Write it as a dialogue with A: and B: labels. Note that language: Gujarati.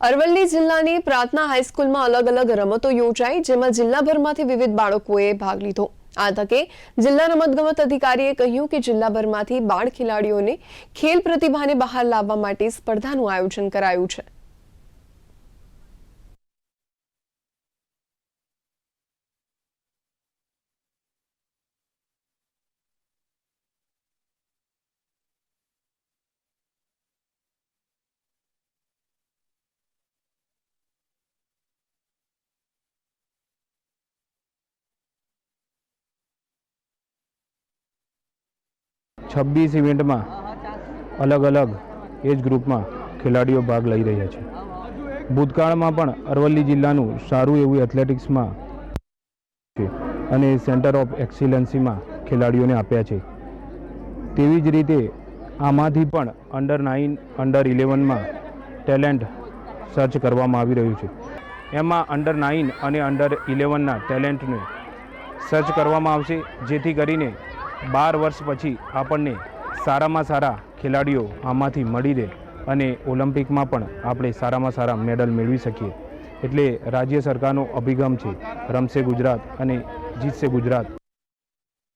A: અરવલ્લી જિલ્લાની પ્રાર્થના હાઈસ્કૂલમાં અલગ અલગ રમતો યોજાઈ, જેમાં જિલ્લાભરમાંથી વિવિધ બાળકોએ ભાગ લીધો. આ તકે જિલ્લા રમતગમત અધિકારીએ કહ્યું કે જિલ્લાભરમાંથી બાળ ખેલાડીઓને ખેલ પ્રતિભાને બહાર લાવવા માટે સ્પર્ધાનું આયોજન કરાયું છે.
B: છવ્વીસ ઇવેન્ટમાં અલગ અલગ એજ ગ્રુપમાં ખેલાડીઓ ભાગ લઈ રહ્યા છે. ભૂતકાળમાં પણ અરવલ્લી જિલ્લાનું સારું એવું એથ્લેટિક્સમાં છે અને સેન્ટર ઓફ એક્સિલન્સીમાં ખેલાડીઓને આપ્યા છે. તેવી જ રીતે આમાંથી પણ અંડર નાઇન, અંડર ઇલેવનમાં ટેલેન્ટ સર્ચ કરવામાં આવી રહ્યું છે. એમાં અંડર નાઇન અને અંડર ઇલેવનના ટેલેન્ટને સર્ચ કરવામાં આવશે, જેથી કરીને બાર વર્ષ પછી આપણને સારામાં સારા ખેલાડીઓ આમાંથી મળી રહે અને ઓલિમ્પિકમાં પણ આપણે સારામાં સારા મેડલ મેળવી શકીએ. એટલે રાજ્ય સરકારનો અભિગમ છે, રમશે ગુજરાત અને જીતશે ગુજરાત.